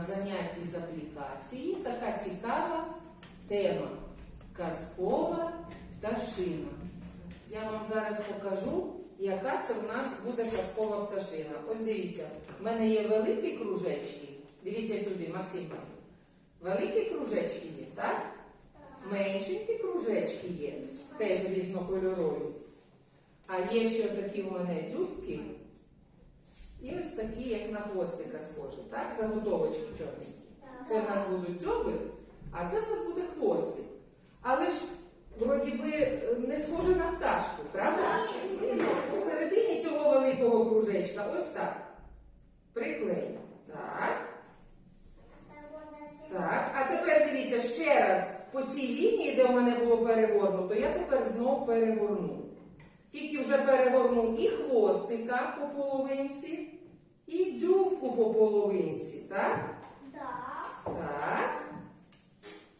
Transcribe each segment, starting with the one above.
занятті з аплікації така цікава тема казкова пташина. Я вам зараз покажу, яка це в нас буде казкова пташина. Ось дивіться, в мене є великі кружечки. Дивіться сюди, Максим. Великі кружечки є, так? Меншенькі кружечки є, теж різнокольорові. А є ще такі у мене дзюбки. І ось такі, як на хвостика схожі, так? Заготовочки чорні. Це в нас будуть дзьоби, а це в нас буде хвостик. Але ж, вроді би, не схоже на пташку, правда? Посередині цього великого кружечка ось так. Приклеїмо. Так. Так. А тепер дивіться ще раз по цій лінії, де у мене було перегорнуто, я тепер знов перегорну. Тільки вже перегорну і хвостика по половинці, і дзюбку по половинці. Так? Так.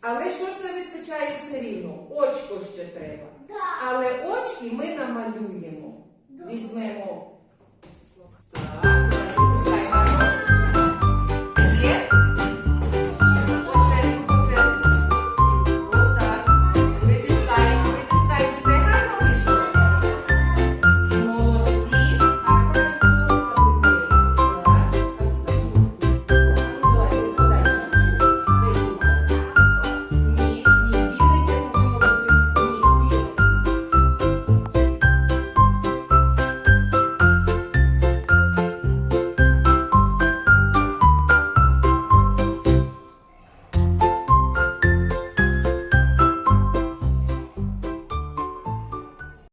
Але щось не вистачає все рівно. Очко ще треба. Але очки ми намалюємо. Візьмемо